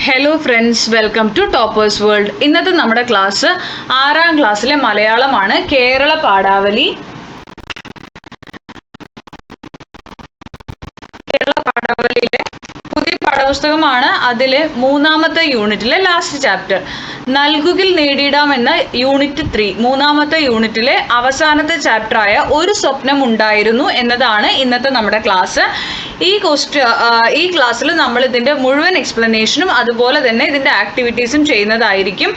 Hello friends welcome to toppers world ഇന്നത്തെ നമ്മുടെ class ആറാം ക്ലാസ്സിലെ മലയാളമാണ് കേരള പാഠാവലി. കേരള പാഠാവലിയിലെ പുതിയ പാഠപുസ്തകമാണ് അതിലെ മൂന്നാമത്തെ യൂണിറ്റിലെ ലാസ്റ്റ് ചാപ്റ്റർ നൽകുകിൽ നേടിയിടാമെന്ന യൂണിറ്റ് ത്രീ മൂന്നാമത്തെ യൂണിറ്റിലെ അവസാനത്തെ ചാപ്റ്ററായ ഒരു സ്വപ്നം ഉണ്ടായിരുന്നു എന്നതാണ് ഇന്നത്തെ നമ്മുടെ ക്ലാസ് ഈ ക്വസ്റ്റ്യ ഈ ക്ലാസ്സിൽ നമ്മൾ ഇതിന്റെ മുഴുവൻ എക്സ്പ്ലനേഷനും അതുപോലെ തന്നെ ഇതിന്റെ ആക്ടിവിറ്റീസും ചെയ്യുന്നതായിരിക്കും.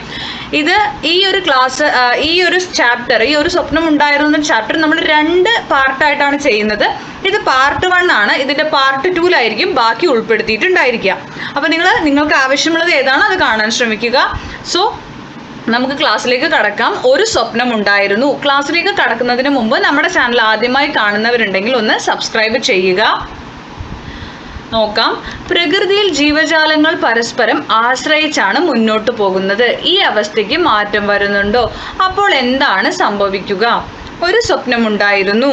ഇത് ഈ ഒരു ക്ലാസ് ഈ ഒരു ചാപ്റ്റർ ഈ ഒരു സ്വപ്നം ഉണ്ടായിരുന്ന ചാപ്റ്റർ നമ്മൾ രണ്ട് പാർട്ടായിട്ടാണ് ചെയ്യുന്നത്. ഇത് പാർട്ട് വൺ ആണ്. ഇതിന്റെ പാർട്ട് ടൂലായിരിക്കും ബാക്കി ഉൾപ്പെടുത്തിയിട്ടുണ്ടായിരിക്കുക. അപ്പോൾ നിങ്ങൾ നിങ്ങൾക്ക് ആവശ്യമുള്ളത് ഏതാണോ അത് കാണാൻ ശ്രമിക്കുക. സോ നമുക്ക് ക്ലാസ്സിലേക്ക് കടക്കാം. ഒരു സ്വപ്നം ഉണ്ടായിരുന്നു. ക്ലാസ്സിലേക്ക് കടക്കുന്നതിന് മുമ്പ് നമ്മുടെ ചാനൽ ആദ്യമായി കാണുന്നവരുണ്ടെങ്കിൽ ഒന്ന് സബ്സ്ക്രൈബ് ചെയ്യുക. നോക്കാം. പ്രകൃതിയിൽ ജീവജാലങ്ങൾ പരസ്പരം ആശ്രയിച്ചാണ് മുന്നോട്ട് പോകുന്നത്. ഈ അവസ്ഥയ്ക്ക് മാറ്റം വരുന്നുണ്ടോ? അപ്പോൾ എന്താണ് സംഭവിക്കുക? ഒരു സ്വപ്നമുണ്ടായിരുന്നു.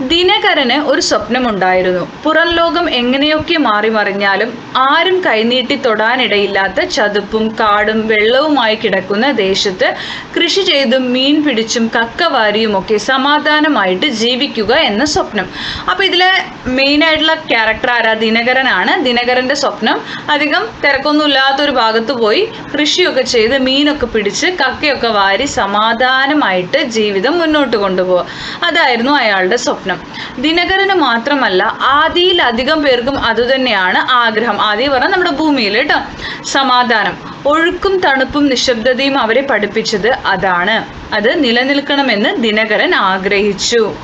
ദിനകരന് ഒരു സ്വപ്നമുണ്ടായിരുന്നു. പുറം ലോകം എങ്ങനെയൊക്കെ മാറി മറിഞ്ഞാലും ആരും കൈനീട്ടി തൊടാനിടയില്ലാത്ത ചതുപ്പും കാടും വെള്ളവുമായി കിടക്കുന്ന ദേശത്ത് കൃഷി ചെയ്തും മീൻ പിടിച്ചും കക്ക വാരിയുമൊക്കെ സമാധാനമായിട്ട് ജീവിക്കുക എന്ന സ്വപ്നം. അപ്പോൾ ഇതിലെ മെയിനായിട്ടുള്ള ക്യാരക്ടർ ആരാ? ദിനകരനാണ്. ദിനകരന്റെ സ്വപ്നം അധികം തിരക്കൊന്നുമില്ലാത്തൊരു ഭാഗത്ത് പോയി കൃഷിയൊക്കെ ചെയ്ത് മീനൊക്കെ പിടിച്ച് കക്കയൊക്കെ വാരി സമാധാനമായിട്ട് ജീവിതം മുന്നോട്ട് കൊണ്ടുപോകുക അതായിരുന്നു അയാളുടെ സ്വപ്നം. ദിനകരന് മാത്രമല്ല ആദിയിൽ അധികം പേർക്കും അതുതന്നെയാണ് ആഗ്രഹം. ആദി പറഞ്ഞാൽ നമ്മുടെ ഭൂമിയിൽ കേട്ടോ സമാധാനം. ഒഴുക്കും തണുപ്പും നിശബ്ദതയും അവരെ പഠിപ്പിച്ചത് അതാണ്. അത് നിലനിൽക്കണമെന്ന് ദിനകരൻ ആഗ്രഹിച്ചു.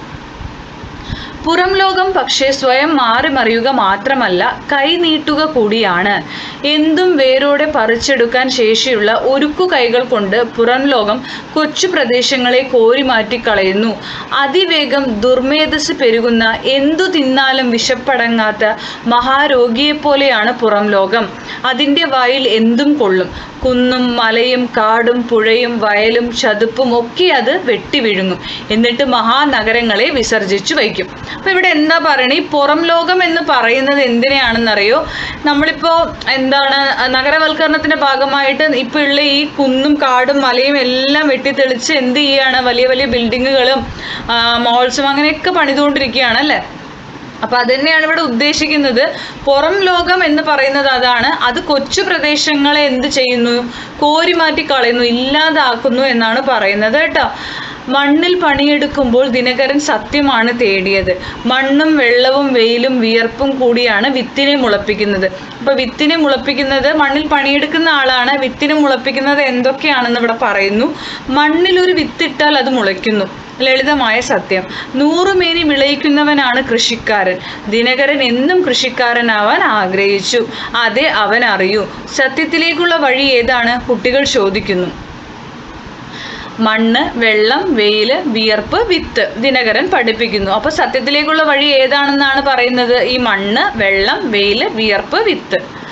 പുറം ലോകം പക്ഷേ സ്വയം മാറി മറിയുക മാത്രമല്ല കൈനീട്ടുക കൂടിയാണ്. എന്തും വേരോടെ പറിച്ചെടുക്കാൻ ശേഷിയുള്ള ഉരുക്കു കൈകൾ കൊണ്ട് പുറം ലോകം കൊച്ചു പ്രദേശങ്ങളെ കോരിമാറ്റി കളയുന്നു അതിവേഗം ദുർമേധസ് പെരുകുന്ന എന്തു തിന്നാലും വിശപ്പടങ്ങാത്ത മഹാരോഗിയെപ്പോലെയാണ് പുറം ലോകം. അതിന്റെ വായിൽ എന്തും കൊള്ളും. കുന്നും മലയും കാടും പുഴയും വയലും ചതുപ്പും ഒക്കെ അത് വെട്ടി വിഴുങ്ങും. എന്നിട്ട് മഹാനഗരങ്ങളെ വിസർജിച്ചു വയ്ക്കും. അപ്പൊ ഇവിടെ എന്താ പറയണേ? പുറം ലോകം എന്ന് പറയുന്നത് എന്തിനാണെന്നറിയോ നമ്മളിപ്പോ എന്താണ് നഗരവൽക്കരണത്തിന്റെ ഭാഗമായിട്ട് ഇപ്പൊ ഉള്ള ഈ കുന്നും കാടും മലയും എല്ലാം വെട്ടിത്തെളിച്ച് എന്ത് ചെയ്യാണ്? വലിയ വലിയ ബിൽഡിങ്ങുകളും മോൾസും അങ്ങനെയൊക്കെ പണിതുകൊണ്ടിരിക്കുകയാണ് അല്ലേ? അപ്പൊ അത് തന്നെയാണ് ഇവിടെ ഉദ്ദേശിക്കുന്നത്. പുറം ലോകം എന്ന് പറയുന്നത് അതാണ്. അത് കൊച്ചു പ്രദേശങ്ങളെ എന്ത് ചെയ്യുന്നു? കോരിമാറ്റി കളയുന്നു ഇല്ലാതാക്കുന്നു എന്നാണ് പറയുന്നത് കേട്ടോ. മണ്ണിൽ പണിയെടുക്കുമ്പോൾ ദിനകരൻ സത്യമാണ് തേടിയത്. മണ്ണും വെള്ളവും വെയിലും വിയർപ്പും കൂടിയാണ് വിത്തിനെ മുളപ്പിക്കുന്നത്. അപ്പൊ വിത്തിനെ മുളപ്പിക്കുന്നത് മണ്ണിൽ പണിയെടുക്കുന്ന ആളാണ്. വിത്തിനെ മുളപ്പിക്കുന്നത് എന്തൊക്കെയാണെന്ന് ഇവിടെ പറയുന്നു. മണ്ണിൽ ഒരു വിത്തിട്ടാൽ അത് മുളയ്ക്കുന്നു. ലളിതമായ സത്യം. നൂറുമേനി വിളയിക്കുന്നവനാണ് കൃഷിക്കാരൻ. ദിനകരൻ എന്നും കൃഷിക്കാരനാവാൻ ആഗ്രഹിച്ചു. അതെ അവൻ അറിയൂ. സത്യത്തിലേക്കുള്ള വഴി ഏതാണ്? കുട്ടികൾ ചോദിക്കുന്നു. മണ്ണ് വെള്ളം വെയിൽ വിയർപ്പ് വിത്ത് ദിനകരൻ പഠിപ്പിക്കുന്നു. അപ്പൊ സത്യത്തിലേക്കുള്ള വഴി ഏതാണെന്നാണ് പറയുന്നത്? ഈ മണ്ണ് വെള്ളം വെയിൽ വിയർപ്പ് വിത്ത്.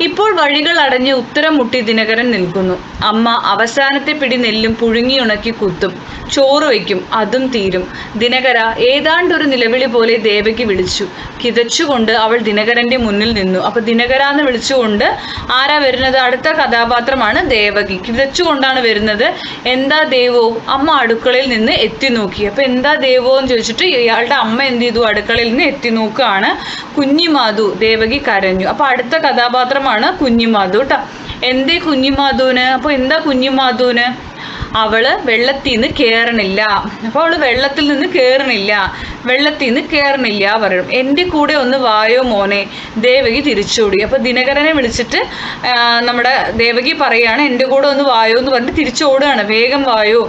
ഇപ്പോൾ വഴികൾ അടഞ്ഞ് ഉത്തരം മുട്ടി ദിനകരൻ നിൽക്കുന്നു. അമ്മ അവസാനത്തെ പിടി നെല്ലും പുഴുങ്ങിയുണക്കി കുത്തും. ചോറ് വയ്ക്കും അതും തീരും. ദിനകര ഏതാണ്ടൊരു നിലവിളി പോലെ ദേവയ്ക്ക് വിളിച്ചു. കിതച്ചുകൊണ്ട് അവൾ ദിനകരന്റെ മുന്നിൽ നിന്നു. അപ്പൊ ദിനകര എന്ന് വിളിച്ചുകൊണ്ട് ആരാ വരുന്നത്? അടുത്ത കഥാപാത്രമാണ് ദേവകി. കിതച്ചുകൊണ്ടാണ് വരുന്നത്. എന്താ ദേവോ? അമ്മ അടുക്കളയിൽ നിന്ന് എത്തി നോക്കി. അപ്പൊ എന്താ ദേവോ എന്ന് ചോദിച്ചിട്ട് ഇയാളുടെ അമ്മ എന്ത് ചെയ്തു? അടുക്കളയിൽ നിന്ന് എത്തി നോക്കുകയാണ് കുഞ്ഞിമാധു ദേവകി കരഞ്ഞു. അപ്പൊ അടുത്ത കഥാപാത്രമാണ് കുഞ്ഞിമാധു കേട്ടോ എന്തേ കുഞ്ഞിമാധുവിന്? അപ്പോൾ എന്താ കുഞ്ഞിമാധുവിന്? അവൾ വെള്ളത്തിൽ നിന്ന് കയറണില്ല അപ്പോൾ അവൾ വെള്ളത്തിൽ നിന്ന് കയറണില്ല വെള്ളത്തിൽ നിന്ന് കയറണില്ല പറയും. എന്റെ കൂടെ ഒന്ന് വായോ മോനെ. ദേവകി തിരിച്ചോടി അപ്പോൾ ദിനകരനെ വിളിച്ചിട്ട് നമ്മുടെ ദേവകി പറയാണ് എന്റെ കൂടെ ഒന്ന് വായോ എന്ന് പറഞ്ഞിട്ട് തിരിച്ചോടുകയാണ് വേഗം വായോ.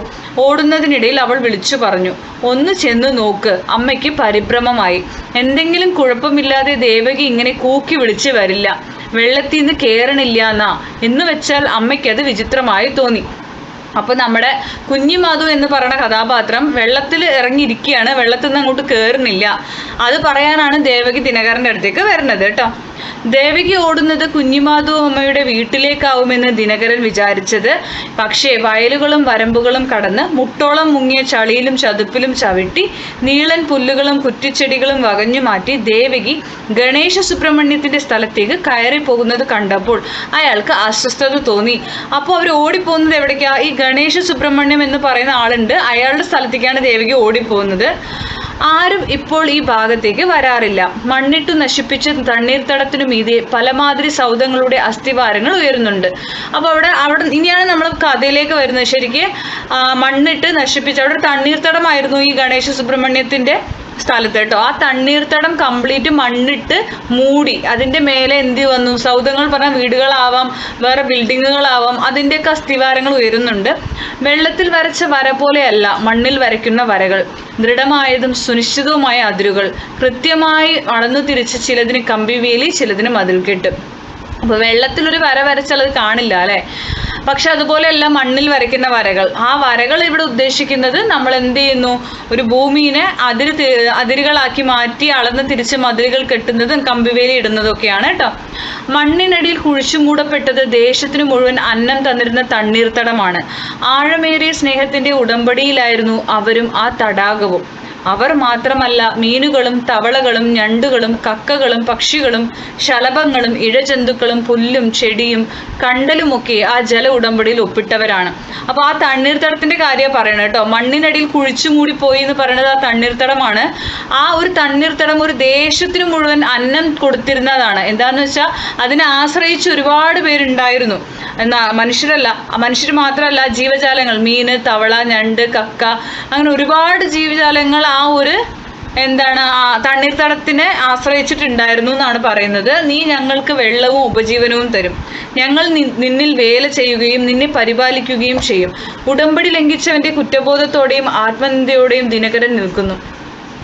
ഓടുന്നതിനിടയിൽ അവൾ വിളിച്ചു പറഞ്ഞു ഒന്ന് ചെന്ന് നോക്ക്. അമ്മയ്ക്ക് പരിഭ്രമമായി. എന്തെങ്കിലും കുഴപ്പമില്ലാതെ ദേവകി ഇങ്ങനെ കൂക്കി വിളിച്ച് വരില്ല. വെള്ളത്തിൽ നിന്ന് കയറണില്ല എന്നാ എന്ന് വെച്ചാൽ അമ്മയ്ക്ക് അത് വിചിത്രമായി തോന്നി. അപ്പൊ നമ്മുടെ കുഞ്ഞിമാധു എന്ന് പറയുന്ന കഥാപാത്രം വെള്ളത്തിൽ ഇറങ്ങിയിരിക്കുകയാണ്. വെള്ളത്തിൽ നിന്ന് അങ്ങോട്ട് കയറുന്നില്ല അത് പറയാനാണ് ദേവകി ദിനകരന്റെ അടുത്തേക്ക് വരുന്നത് കേട്ടോ. ദേവകി ഓടുന്നത് കുഞ്ഞിമാധു അമ്മയുടെ വീട്ടിലേക്കാവുമെന്ന് ദിനകരൻ വിചാരിച്ചത്. പക്ഷേ വയലുകളും വരമ്പുകളും കടന്ന് മുട്ടോളം മുങ്ങിയ ചളിയിലും ചതുപ്പിലും ചവിട്ടി നീളൻ പുല്ലുകളും കുറ്റിച്ചെടികളും വകഞ്ഞു മാറ്റി ദേവകി ഗണേശ സുബ്രഹ്മണ്യത്തിന്റെ സ്ഥലത്തേക്ക് കയറി പോകുന്നത് കണ്ടപ്പോൾ അയാൾക്ക് അസ്വസ്ഥത തോന്നി. അപ്പോൾ അവർ ഓടിപ്പോകുന്നത് എവിടേക്കാ? ഈ ഗണേശ സുബ്രഹ്മണ്യം എന്ന് പറയുന്ന ആളുണ്ട്. അയാളുടെ സ്ഥലത്തേക്കാണ് ദേവകി ഓടിപ്പോകുന്നത്. ആരും ഇപ്പോൾ ഈ ഭാഗത്തേക്ക് വരാറില്ല. മണ്ണിട്ടു നശിപ്പിച്ച തണ്ണീർത്തടത്തിനു മീതെ പലമാതിരി സൗധങ്ങളുടെ അസ്ഥിവാരങ്ങൾ ഉയരുന്നുണ്ട്. അപ്പോൾ അവിടെ അവിടെ ഇനിയാണ് നമ്മൾ കഥയിലേക്ക് വരുന്നത്. ശരിക്ക് മണ്ണിട്ട് നശിപ്പിച്ച അവിടെ തണ്ണീർത്തടമായിരുന്നു ഈ ഗണേശ സുബ്രഹ്മണ്യത്തിന്റെ സ്ഥലത്ത് കേട്ടോ. ആ തണ്ണീർത്തടം കംപ്ലീറ്റ് മണ്ണിട്ട് മൂടി. അതിന്റെ മേലെ എന്ത് വന്നു? സൗധങ്ങൾ പറഞ്ഞ വീടുകളാവാം വേറെ ബിൽഡിങ്ങുകളാവാം. അതിന്റെയൊക്കെ അസ്ഥിവാരങ്ങൾ ഉയരുന്നുണ്ട്. വെള്ളത്തിൽ വരച്ച വര പോലെയല്ല മണ്ണിൽ വരയ്ക്കുന്ന വരകൾ. ദൃഢമായതും സുനിശ്ചിതവുമായ അതിരുകൾ. കൃത്യമായി അളന്നു തിരിച്ച് ചിലതിന് കമ്പിവേലി ചിലതിന് മതിൽ മതിൽക്കെട്ട്. അപ്പൊ വെള്ളത്തിലൊരു വര വരച്ചാൽ അത് കാണില്ല അല്ലെ? പക്ഷെ അതുപോലെയല്ല മണ്ണിൽ വരയ്ക്കുന്ന വരകൾ. ആ വരകൾ ഇവിടെ ഉദ്ദേശിക്കുന്നത് നമ്മൾ എന്ത് ചെയ്യുന്നു? ഒരു ഭൂമിനെ അതിര് അതിരുകളാക്കി മാറ്റി അളന്ന് തിരിച്ച് മതിലുകൾ കെട്ടുന്നതും കമ്പിവേലി ഇടുന്നതും ഒക്കെയാണ് കേട്ടോ മണ്ണിനടിയിൽ കുഴിച്ചു മൂടപ്പെട്ടത് ദേശത്തിന് മുഴുവൻ അന്നം തന്നിരുന്ന തണ്ണീർത്തടമാണ്. ആഴമേറിയ സ്നേഹത്തിന്റെ ഉടമ്പടിയിലായിരുന്നു അവരും ആ തടാകവും. അവർ മാത്രമല്ല മീനുകളും തവളകളും ഞണ്ടുകളും കക്കകളും പക്ഷികളും ശലഭങ്ങളും ഇഴജന്തുക്കളും പുല്ലും ചെടിയും കണ്ടലുമൊക്കെ ആ ജല ഉടമ്പടിയിൽ ഒപ്പിട്ടവരാണ്. അപ്പോൾ ആ തണ്ണീർത്തടത്തിന്റെ കാര്യം പറയണം കേട്ടോ. മണ്ണിനടിയിൽ കുഴിച്ചു മൂടി പോയി എന്ന് പറയുന്നത് ആ തണ്ണീർത്തടമാണ്. ആ ഒരു തണ്ണീർത്തടം ഒരു ദേശത്തിന് മുഴുവൻ അന്നം കൊടുത്തിരുന്നതാണ്. എന്താന്ന് വെച്ചാൽ അതിനെ ആശ്രയിച്ച് ഒരുപാട് പേരുണ്ടായിരുന്നു. എന്നാ മനുഷ്യരല്ല മനുഷ്യർ മാത്രമല്ല ജീവജാലങ്ങൾ മീന് തവള ഞണ്ട് കക്ക അങ്ങനെ ഒരുപാട് ജീവജാലങ്ങൾ ആ ഒരു എന്താണ് ആ തണ്ണീർത്തടത്തിനെ ആശ്രയിച്ചിട്ടുണ്ടായിരുന്നു എന്നാണ് പറയുന്നത്. നീ ഞങ്ങൾക്ക് വെള്ളവും ഉപജീവനവും തരും. ഞങ്ങൾ നിന്നിൽ വേല ചെയ്യുകയും നിന്നെ പരിപാലിക്കുകയും ചെയ്യും. ഉടമ്പടി ലംഘിച്ചവന്റെ കുറ്റബോധത്തോടെയും ആത്മനിന്ദയോടെയും ദിനകരൻ നിൽക്കുന്നു.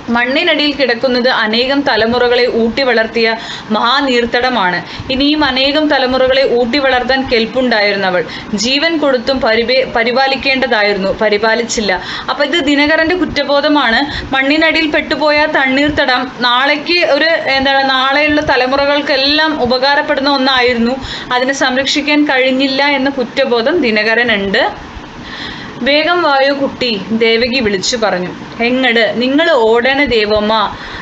മണ്ണിനടിയിൽ കിടക്കുന്നത് അനേകം തലമുറകളെ ഊട്ടി വളർത്തിയ മഹാനീർത്തടമാണ്. ഇനിയും അനേകം തലമുറകളെ ഊട്ടി വളർത്താൻ കെൽപ്പുണ്ടായിരുന്നവൾ. ജീവൻ കൊടുത്തും പരിപേ പരിപാലിക്കേണ്ടതായിരുന്നു. പരിപാലിച്ചില്ല. അപ്പൊ ഇത് ദിനകരന്റെ കുറ്റബോധമാണ്. മണ്ണിനടിയിൽ പെട്ടുപോയ തണ്ണീർത്തടം നാളേക്ക് ഒരു എന്താണ് നാളെയുള്ള തലമുറകൾക്കെല്ലാം ഉപകാരപ്പെടുന്ന ഒന്നായിരുന്നു. അതിനെ സംരക്ഷിക്കാൻ കഴിഞ്ഞില്ല എന്ന കുറ്റബോധം ദിനകരനുണ്ട്. വേഗം വായോ കുട്ടി ദേവകി വിളിച്ചു പറഞ്ഞു. എങ്ങട്? നിങ്ങൾ ഓടണ ദേവമ്മ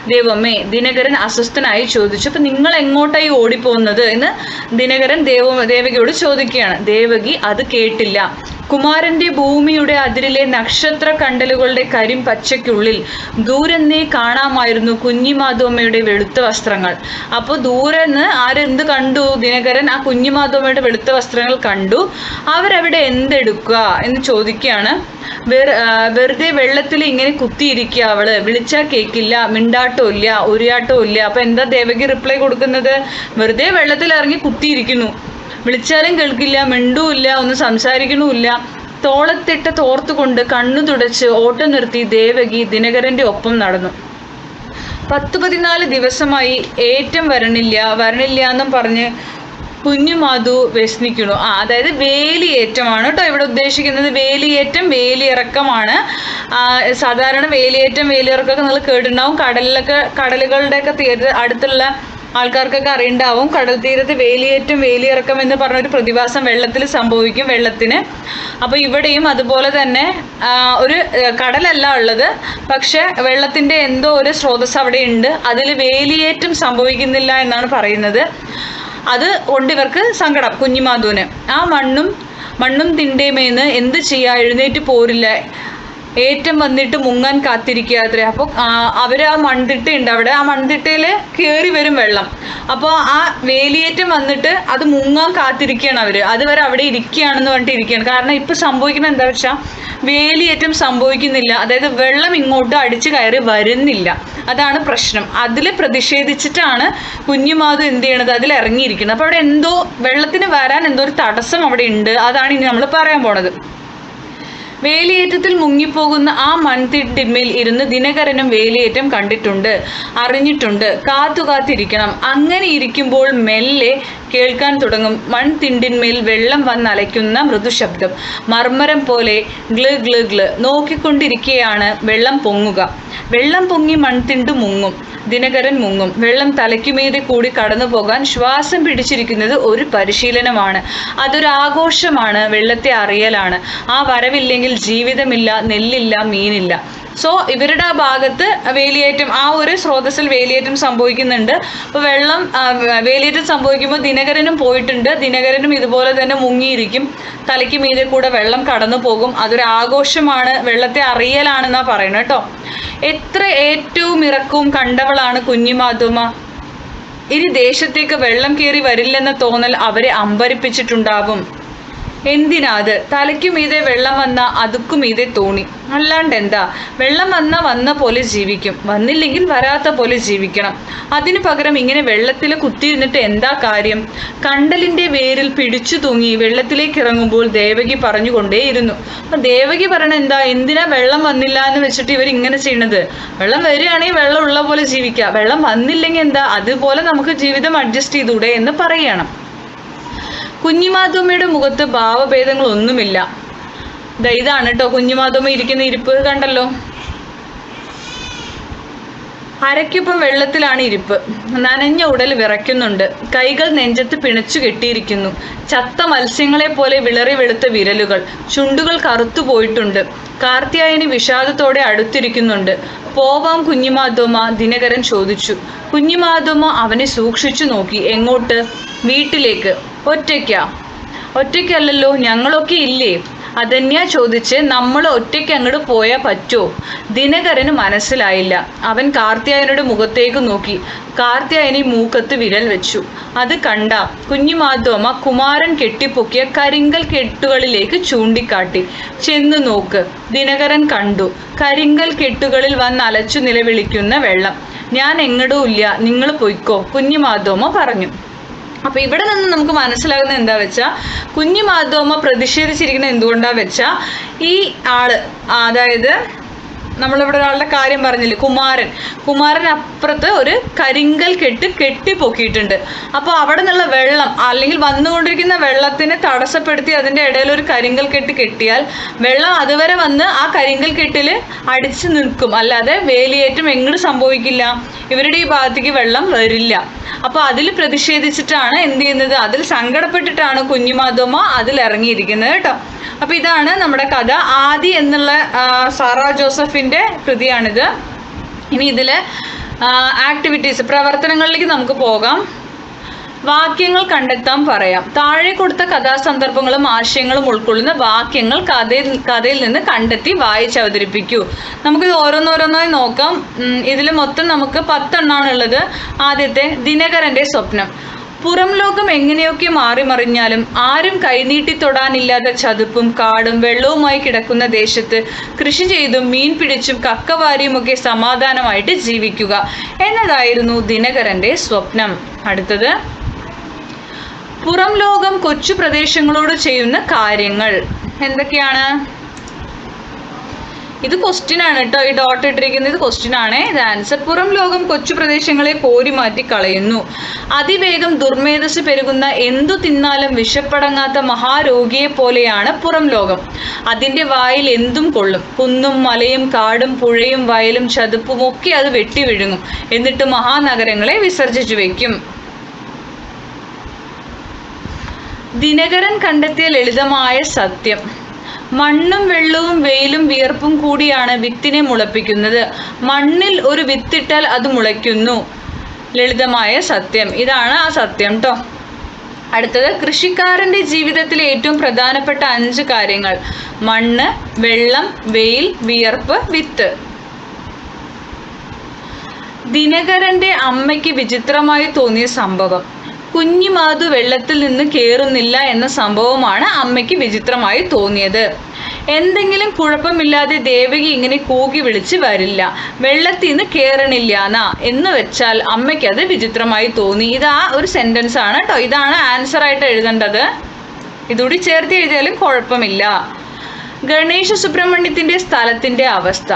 ദേവമ്മേ ദിനകരൻ അസ്വസ്ഥനായി ചോദിച്ചു. അപ്പൊ നിങ്ങൾ എങ്ങോട്ടായി ഓടിപ്പോകുന്നത് എന്ന് ദിനകരൻ ദേവ ദേവകിയോട് ചോദിക്കുകയാണ്. ദേവകി അത് കേട്ടില്ല. കുമാരന്റെ ഭൂമിയുടെ അതിരിലെ നക്ഷത്ര കണ്ടലുകളുടെ കരിം പച്ചയ്ക്കുള്ളിൽ ദൂരെന്നേ കാണാമായിരുന്നു കുഞ്ഞിമാധവമ്മയുടെ വെളുത്ത വസ്ത്രങ്ങൾ. അപ്പോൾ ദൂരെന്ന് ആരെന്ത് കണ്ടു? ദിനകരൻ ആ കുഞ്ഞിമാധവമ്മയുടെ വെളുത്ത വസ്ത്രങ്ങൾ കണ്ടു. അവരവിടെ എന്തെടുക്കുക എന്ന് ചോദിക്കുകയാണ്. വെറുതെ വെള്ളത്തിൽ ഇങ്ങനെ കുത്തിയിരിക്കുക അവൾ. വിളിച്ചാൽ കേൾക്കില്ല മിണ്ടാട്ടവും ഇല്ല ഉരിയാട്ടവും ഇല്ല. അപ്പൊ എന്താ ദേവകി റിപ്ലൈ കൊടുക്കുന്നത്? വെറുതെ വെള്ളത്തിൽ ഇറങ്ങി കുത്തിയിരിക്കുന്നു. വിളിച്ചാലും കേൾക്കില്ല മിണ്ടുമില്ല ഒന്നും സംസാരിക്കണമില്ല തോളത്തിട്ട് തോർത്തുകൊണ്ട് കണ്ണു തുടച്ച് ഓട്ടം നിർത്തി ദേവകി ദിനകരന്റെ ഒപ്പം നടന്നു. പത്ത് പതിനാല് ദിവസമായി ഏറ്റം വരണില്ല വരണില്ല എന്നും പറഞ്ഞ് കുഞ്ഞുമാധു വ്യസനിക്കുന്നു ആ അതായത് വേലിയേറ്റമാണ് കേട്ടോ ഇവിടെ ഉദ്ദേശിക്കുന്നത്. വേലിയേറ്റം വേലിയിറക്കമാണ്. സാധാരണ വേലിയേറ്റം വേലിയിറക്കമൊക്കെ നിങ്ങൾ കേട്ടിട്ടുണ്ടാവും. കടലിലൊക്കെ കടലുകളുടെയൊക്കെ തീര അടുത്തുള്ള ആൾക്കാർക്കൊക്കെ അറിയണ്ടാവും. കടൽ തീരത്ത് വേലിയേറ്റം വേലിയിറക്കം എന്ന് പറഞ്ഞൊരു പ്രതിഭാസം വെള്ളത്തിൽ സംഭവിക്കും വെള്ളത്തിന്. അപ്പോൾ ഇവിടെയും അതുപോലെ തന്നെ ഒരു കടലല്ല ഉള്ളത്. പക്ഷെ വെള്ളത്തിന്റെ എന്തോ ഒരു സ്രോതസ് അവിടെ ഉണ്ട് അതിൽ വേലിയേറ്റം സംഭവിക്കുന്നില്ല എന്നാണ് പറയുന്നത്. അത് കൊണ്ട് ഇവർക്ക് സങ്കടം കുഞ്ഞിമാധുവിന് ആ മണ്ണും മണ്ണും തിണ്ടേമേന്ന് എന്ത് ചെയ്യാ? എഴുന്നേറ്റ് പോരില്ല. ഏറ്റം വന്നിട്ട് മുങ്ങാൻ കാത്തിരിക്കുക അത്രേ. അപ്പോൾ അവർ ആ മൺതിട്ടയുണ്ട് അവിടെ. ആ മൺതിട്ടയിൽ കയറി വരും വെള്ളം. അപ്പോൾ ആ വേലിയേറ്റം വന്നിട്ട് അത് മുങ്ങാൻ കാത്തിരിക്കുകയാണ് അവർ അതുവരെ അവിടെ ഇരിക്കുകയാണെന്ന് പറഞ്ഞിട്ട് ഇരിക്കുകയാണ്. കാരണം ഇപ്പോൾ സംഭവിക്കുന്നത് എന്താ വെച്ചാൽ വേലിയേറ്റം സംഭവിക്കുന്നില്ല. അതായത് വെള്ളം ഇങ്ങോട്ട് അടിച്ചു കയറി വരുന്നില്ല. അതാണ് പ്രശ്നം. അതിൽ പ്രതിഷേധിച്ചിട്ടാണ് കുഞ്ഞുമാധു എന്ത് ചെയ്യണത്? അതിൽ ഇറങ്ങിയിരിക്കുന്നത്. അപ്പോൾ അവിടെ എന്തോ വെള്ളത്തിന് വരാൻ എന്തോ ഒരു തടസ്സം അവിടെ ഉണ്ട്. അതാണ് ഇനി നമ്മൾ പറയാൻ പോണത്. വേലിയേറ്റത്തിൽ മുങ്ങിപ്പോകുന്ന ആ മൺതിട്ടിന്മേൽ ഇരുന്ന് ദിനകരനും വേലിയേറ്റം കണ്ടിട്ടുണ്ട് അറിഞ്ഞിട്ടുണ്ട്. കാത്തു കാത്തിരിക്കണം അങ്ങനെ ഇരിക്കുമ്പോൾ മെല്ലെ കേൾക്കാൻ തുടങ്ങും. മൺതിണ്ടിന്മേൽ വെള്ളം വന്നലയ്ക്കുന്ന മൃദുശബ്ദം. മർമ്മരം പോലെ ഗ്ല് ഗ്ല് ഗ്ല് നോക്കിക്കൊണ്ടിരിക്കെയാണ് വെള്ളം പൊങ്ങുക. വെള്ളം പൊങ്ങി മൺതിണ്ട് മുങ്ങും. ദിനകരൻ മുങ്ങും. വെള്ളം തലയ്ക്കുമീതെ കൂടി കടന്നു പോകാൻ ശ്വാസം പിടിച്ചിരിക്കുന്നത് ഒരു പരിശീലനമാണ്. അതൊരു ആഘോഷമാണ്. വെള്ളത്തെ അറിയലാണ്. ആ വരവില്ലെങ്കിൽ ജീവിതമില്ല നെല്ലില്ല മീനില്ല. സോ ഇവരുടെ ഭാഗത്ത് വേലിയേറ്റം ആ ഒരു സ്രോതസ്സിൽ വേലിയേറ്റം സംഭവിക്കുന്നുണ്ട്. അപ്പോൾ വെള്ളം വേലിയേറ്റം സംഭവിക്കുമ്പോൾ ദിനകരനും പോയിട്ടുണ്ട്. ദിനകരനും ഇതുപോലെ തന്നെ മുങ്ങിയിരിക്കും. തലയ്ക്ക് മീതെ കൂടെ വെള്ളം കടന്നു പോകും. അതൊരു ആഘോഷമാണ്. വെള്ളത്തെ അറിയലാണെന്നാണ് പറയുന്നത് കേട്ടോ. എത്ര ഏറ്റവും ഇറക്കവും കണ്ടവളാണ് കുഞ്ഞിമാതുമ ഇനി ദേശത്തേക്ക് വെള്ളം കയറി വരില്ലെന്ന തോന്നൽ അവരെ അമ്പരിപ്പിച്ചിട്ടുണ്ടാകും എന്തിനാ അത് തലയ്ക്കു മീതെ വെള്ളം വന്ന അതുക്കു മീതെ തോണി. അല്ലാണ്ട് എന്താ വെള്ളം വന്ന വന്ന പോലെ ജീവിക്കും. വന്നില്ലെങ്കിൽ വരാത്ത പോലെ ജീവിക്കണം. അതിനു പകരം ഇങ്ങനെ വെള്ളത്തിൽ കുത്തിയിരുന്നിട്ട് എന്താ കാര്യം? കണ്ടലിന്റെ വേരിൽ പിടിച്ചു തൂങ്ങി വെള്ളത്തിലേക്ക് ഇറങ്ങുമ്പോൾ ദേവകി പറഞ്ഞുകൊണ്ടേയിരുന്നു. അപ്പൊ ദേവകി പറയണ എന്താ? എന്തിനാ വെള്ളം വന്നില്ല എന്ന് വെച്ചിട്ട് ഇവർ ഇങ്ങനെ ചെയ്യണത്? വെള്ളം വരികയാണെങ്കിൽ വെള്ളം ഉള്ള പോലെ ജീവിക്കുക വെള്ളം വന്നില്ലെങ്കിൽ എന്താ? അതുപോലെ നമുക്ക് ജീവിതം അഡ്ജസ്റ്റ് ചെയ്തൂടെ എന്ന് പറയണം. കുഞ്ഞിമാധവമ്മയുടെ മുഖത്ത് ഭാവഭേദങ്ങളൊന്നുമില്ല. ഇതാണ് കേട്ടോ കുഞ്ഞിമാധവമ്മ ഇരിക്കുന്ന ഇരിപ്പ്. കണ്ടല്ലോ. അരയ്ക്കൊപ്പം വെള്ളത്തിലാണ് ഇരിപ്പ്. നനഞ്ഞ ഉടൽ വിറയ്ക്കുന്നുണ്ട്. കൈകൾ നെഞ്ചത്ത് പിണച്ചു കെട്ടിയിരിക്കുന്നു. ചത്ത മത്സ്യങ്ങളെ പോലെ വിളറി വെളുത്ത വിരലുകൾ. ചുണ്ടുകൾ കറുത്തു പോയിട്ടുണ്ട്. കാർത്തിയായനി വിഷാദത്തോടെ അടുത്തിരിക്കുന്നുണ്ട്. പോവാം കുഞ്ഞിമാധവമ്മ ദിനകരൻ ചോദിച്ചു. കുഞ്ഞിമാധവമ്മ അവനെ സൂക്ഷിച്ചു നോക്കി. എങ്ങോട്ട്? വീട്ടിലേക്ക്. ഒറ്റയ്ക്കാ? ഒറ്റയ്ക്കല്ലല്ലോ ഞങ്ങളൊക്കെ ഇല്ലേ? അതന്യാ ചോദിച്ച് നമ്മൾ ഒറ്റയ്ക്ക് അങ്ങോട്ട് പോയാൽ പറ്റുമോ ദിനകരന് മനസ്സിലായില്ല. അവൻ കാർത്തിയായനയുടെ മുഖത്തേക്ക് നോക്കി. കാർത്തിയായനി മൂക്കത്ത് വിരൽ വെച്ചു. അത് കണ്ട കുഞ്ഞിമാധവമ്മ കുമാരൻ കെട്ടിപ്പൊക്കിയ കരിങ്കൽ കെട്ടുകളിലേക്ക് ചൂണ്ടിക്കാട്ടി. ചെന്ന് നോക്ക്. ദിനകരൻ കണ്ടു. കരിങ്കൽ കെട്ടുകളിൽ വന്ന് അലച്ചു നിലവിളിക്കുന്ന വെള്ളം. ഞാൻ എങ്ങടും ഇല്ല. നിങ്ങൾ പൊയ്ക്കോ. കുഞ്ഞിമാധവമ്മ പറഞ്ഞു. അപ്പൊ ഇവിടെ നിന്ന് നമുക്ക് മനസ്സിലാകുന്നത് എന്താ വെച്ചാ കുഞ്ഞു മാധവമ്മ പ്രതിഷേധിച്ചിരിക്കുന്നത് എന്തുകൊണ്ടാ വെച്ചാ ഈ ആൾ അതായത് നമ്മളിവിടെ ഒരാളുടെ കാര്യം പറഞ്ഞില്ലേ കുമാരൻ. കുമാരൻ അപ്പുറത്ത് ഒരു കരിങ്കൽ കെട്ട് കെട്ടി പൊക്കിയിട്ടുണ്ട് അപ്പോൾ അവിടെ നിന്നുള്ള വെള്ളം അല്ലെങ്കിൽ വന്നുകൊണ്ടിരിക്കുന്ന വെള്ളത്തിനെ തടസ്സപ്പെടുത്തി അതിന്റെ ഇടയിൽ ഒരു കരിങ്കൽ കെട്ട് കെട്ടിയാൽ വെള്ളം അതുവരെ വന്ന് ആ കരിങ്കൽ കെട്ടിൽ അടിച്ചു നിൽക്കും. അല്ലാതെ വേലിയേറ്റം എങ്ങോട്ട് സംഭവിക്കില്ല? ഇവരുടെ ഈ ഭാഗത്തേക്ക് വെള്ളം വരില്ല. അപ്പോൾ അതിൽ പ്രതിഷേധിച്ചിട്ടാണ് എന്ത് ചെയ്യുന്നത്? അതിൽ സങ്കടപ്പെട്ടിട്ടാണ് കുഞ്ഞുമാധവമ്മ അതിൽ ഇറങ്ങിയിരിക്കുന്നത് കേട്ടോ. അപ്പോൾ ഇതാണ് നമ്മുടെ കഥ. ആദി എന്നുള്ള സാറാ സാറ ജോസഫിന്റെ കൃതിയാണിത്. ഇനി ഇതിൽ ആക്ടിവിറ്റീസ് പ്രവർത്തനങ്ങളിലേക്ക് നമുക്ക് പോകാം. വാക്യങ്ങൾ കണ്ടെത്താൻ പറയാം. താഴെ കൊടുത്ത കഥാസന്ദർഭങ്ങളും ആശയങ്ങളും ഉൾക്കൊള്ളുന്ന വാക്യങ്ങൾ കഥയിൽ കഥയിൽ നിന്ന് കണ്ടെത്തി വായിച്ച് അവതരിപ്പിക്കൂ. നമുക്കിത് ഓരോന്നോരോന്നായി നോക്കാം. ഇതിൽ മൊത്തം നമുക്ക് പത്തെണ്ണാണുള്ളത്. ആദ്യത്തെ ദിനകരന്റെ സ്വപ്നം. പുറം ലോകം എങ്ങനെയൊക്കെ മാറിമറിഞ്ഞാലും ആരും കൈനീട്ടി തൊടാനില്ലാത്ത ചതുപ്പും കാടും വെള്ളവുമായി കിടക്കുന്ന ദേശത്ത് കൃഷി ചെയ്തും മീൻ പിടിച്ചും കക്കവാരിയുമൊക്കെ സമാധാനമായിട്ട് ജീവിക്കുക എന്നതായിരുന്നു ദിനകരന്റെ സ്വപ്നം. അടുത്തത്. പുറം ലോകം കൊച്ചു പ്രദേശങ്ങളോട് ചെയ്യുന്ന കാര്യങ്ങൾ എന്തൊക്കെയാണ്? ഇത് ക്വസ്റ്റ്യൻ ആണ് കേട്ടോ. ഈ ഡോട്ട് ഇട്ടിരിക്കുന്നത് ഇത് ക്വസ്റ്റ്യൻ ആണ്. ഇത് ആൻസർ പുറം ലോകം കൊച്ചു പ്രദേശങ്ങളെ കോരി മാറ്റി കളയുന്നു. അതിവേഗം ദുർമേധസ് പെരുകുന്ന എന്തു തിന്നാലും വിഷപ്പടങ്ങാത്ത മഹാരോഗിയെ പോലെയാണ് പുറം ലോകം. അതിന്റെ വായിൽ എന്തും കൊള്ളും. കുന്നും മലയും കാടും പുഴയും വയലും ചതുപ്പും ഒക്കെ അത് വെട്ടി വിഴുങ്ങും. എന്നിട്ട് മഹാനഗരങ്ങളെ വിസർജിച്ചു വെക്കും. ദിനകരൻ കണ്ടെത്തിയ ലളിതമായ സത്യം. മണ്ണും വെള്ളവും വെയിലും വിയർപ്പും കൂടിയാണ് വിത്തിനെ മുളപ്പിക്കുന്നത്. മണ്ണിൽ ഒരു വിത്തിട്ടാൽ അത് മുളയ്ക്കുന്നു. ലളിതമായ സത്യം. ഇതാണ് ആ സത്യം കേട്ടോ അടുത്തത് കൃഷിക്കാരന്റെ ജീവിതത്തിലെ ഏറ്റവും പ്രധാനപ്പെട്ട അഞ്ച് കാര്യങ്ങൾ. മണ്ണ് വെള്ളം വെയിൽ വിയർപ്പ് വിത്ത്. ദിനകരന്റെ അമ്മയ്ക്ക് വിചിത്രമായി തോന്നിയ സംഭവം. കുഞ്ഞിമാതു വെള്ളത്തിൽ നിന്ന് കേറുന്നില്ല എന്ന സംഭവമാണ് അമ്മയ്ക്ക് വിചിത്രമായി തോന്നിയത്. എന്തെങ്കിലും കുഴപ്പമില്ലാതെ ദേവകി ഇങ്ങനെ കൂകി വിളിച്ച് വരില്ല. വെള്ളത്തിൽ നിന്ന് കേറണില്ല എന്നാ എന്ന് വെച്ചാൽ അമ്മയ്ക്ക് അത് വിചിത്രമായി തോന്നി. ഇതാ ഒരു സെന്റൻസ് ആണ് കേട്ടോ ഇതാണ് ആൻസർ ആയിട്ട് എഴുതേണ്ടത്. ഇതുകൂടി ചേർത്ത് എഴുതിയാലും കുഴപ്പമില്ല. ഗണേശ സുബ്രഹ്മണ്യത്തിന്റെ സ്ഥലത്തിന്റെ അവസ്ഥ.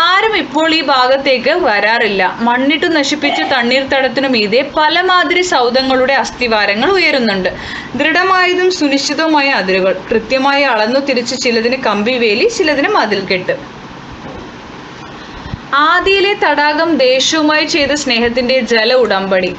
ആരും ഇപ്പോൾ ഈ ഭാഗത്തേക്ക് വരാറില്ല. മണ്ണിട്ട് നശിപ്പിച്ച തണ്ണീർത്തടത്തിനു മീതെ പല മാതിരി സൗധങ്ങളുടെ അസ്ഥിവാരങ്ങൾ ഉയരുന്നുണ്ട്. ദൃഢമായതും സുനിശ്ചിതവുമായ അതിരുകൾ കൃത്യമായി അളന്നു തിരിച്ച് ചിലതിന് കമ്പിവേലി ചിലതിന് മതിൽക്കെട്ട് ആദിയിലെ തടാകം ദേശവുമായി ചെയ്ത സ്നേഹത്തിന്റെ ജല ഉടമ്പടി.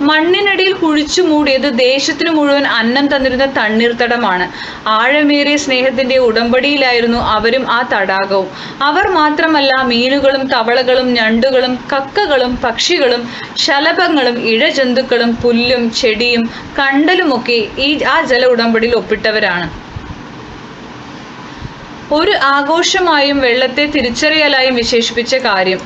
മണ്ണിനടിയിൽ കുഴിച്ചു മൂടിയത് ദേശത്തിന് മുഴുവൻ അന്നം തന്നിരുന്ന തണ്ണീർത്തടമാണ്. ആഴമേറിയ സ്നേഹത്തിന്റെ ഉടമ്പടിയിലായിരുന്നു അവരും ആ തടാകവും. അവർ മാത്രമല്ല മീനുകളും തവളകളും ഞണ്ടുകളും കക്കകളും പക്ഷികളും ശലഭങ്ങളും ഇഴജന്തുക്കളും പുല്ലും ചെടിയും കണ്ടലുമൊക്കെ ഈ ആ ജല ഉടമ്പടിയിൽ ഒപ്പിട്ടവരാണ്. ഒരു ആഘോഷമായും വെള്ളത്തെ തിരിച്ചറിയലായും വിശേഷിപ്പിച്ച കാര്യം.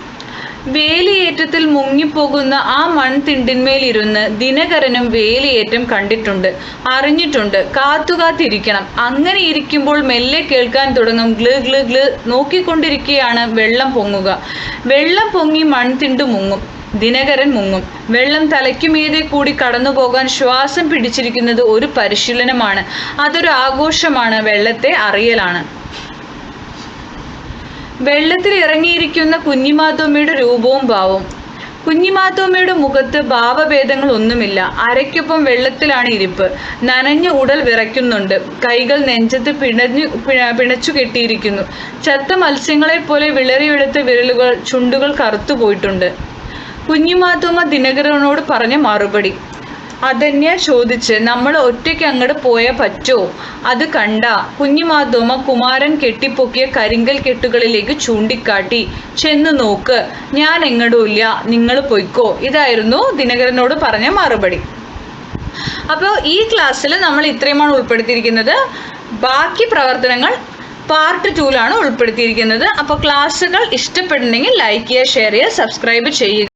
വേലിയേറ്റത്തിൽ മുങ്ങിപ്പോകുന്ന ആ മൺതിണ്ടിന്മേലിരുന്ന് ദിനകരനും വേലിയേറ്റം കണ്ടിട്ടുണ്ട് അറിഞ്ഞിട്ടുണ്ട്. കാത്തുകാത്തിരിക്കണം. അങ്ങനെ ഇരിക്കുമ്പോൾ മെല്ലെ കേൾക്കാൻ തുടങ്ങും. ഗ്ലു ഗ്ലു ഗ്ലു നോക്കിക്കൊണ്ടിരിക്കുകയാണ് വെള്ളം പൊങ്ങുക. വെള്ളം പൊങ്ങി മൺതിണ്ടു മുങ്ങും. ദിനകരൻ മുങ്ങും. വെള്ളം തലയ്ക്കുമീതെ കൂടി കടന്നു പോകാൻ ശ്വാസം പിടിച്ചിരിക്കുന്നത് ഒരു പരിശീലനമാണ്. അതൊരു ആഘോഷമാണ്. വെള്ളത്തെ അറിയലാണ്. വെള്ളത്തിൽ ഇറങ്ങിയിരിക്കുന്ന കുഞ്ഞിമാത്തോമ്മയുടെ രൂപവും ഭാവവും. കുഞ്ഞിമാത്തോമ്മയുടെ മുഖത്ത് ഭാവഭേദങ്ങൾ ഒന്നുമില്ല അരയ്ക്കൊപ്പം വെള്ളത്തിലാണ് ഇരിപ്പ്. നനഞ്ഞ ഉടൽ വിറയ്ക്കുന്നുണ്ട്. കൈകൾ നെഞ്ചത്ത് പിണഞ്ഞു പിണ- പിണച്ചു കെട്ടിയിരിക്കുന്നു. ചത്ത മത്സ്യങ്ങളെ പോലെ വിളറിയെടുത്ത വിരലുകൾ ചുണ്ടുകൾ കറുത്തു പോയിട്ടുണ്ട് കുഞ്ഞിമാത്തോമ്മ ദിനകരനോട് പറഞ്ഞ മറുപടി. അതന്യ ചോദിച്ച് നമ്മൾ ഒറ്റയ്ക്ക് അങ്ങോട്ട് പോയേ പറ്റോ. അത് കണ്ട കുഞ്ഞുമാധോമ കുമാരൻ കെട്ടിപ്പൊക്കിയ കരിങ്കൽ കെട്ടുകളിലേക്ക് ചൂണ്ടിക്കാട്ടി ചെന്ന് നോക്ക് ഞാൻ എങ്ങടുമില്ല നിങ്ങൾ പൊയ്ക്കോ. ഇതായിരുന്നു ദിനകരനോട് പറഞ്ഞ മറുപടി. അപ്പോൾ ഈ ക്ലാസ്സിൽ നമ്മൾ ഇത്രയുമാണ് ഉൾപ്പെടുത്തിയിരിക്കുന്നത്. ബാക്കി പ്രവർത്തനങ്ങൾ പാർട്ട് ടൂലാണ് ഉൾപ്പെടുത്തിയിരിക്കുന്നത്. അപ്പോൾ ക്ലാസ്സുകൾ ഇഷ്ടപ്പെടുന്നെങ്കിൽ ലൈക്ക് ചെയ്യുക ഷെയർ ചെയ്യുക സബ്സ്ക്രൈബ് ചെയ്യുക.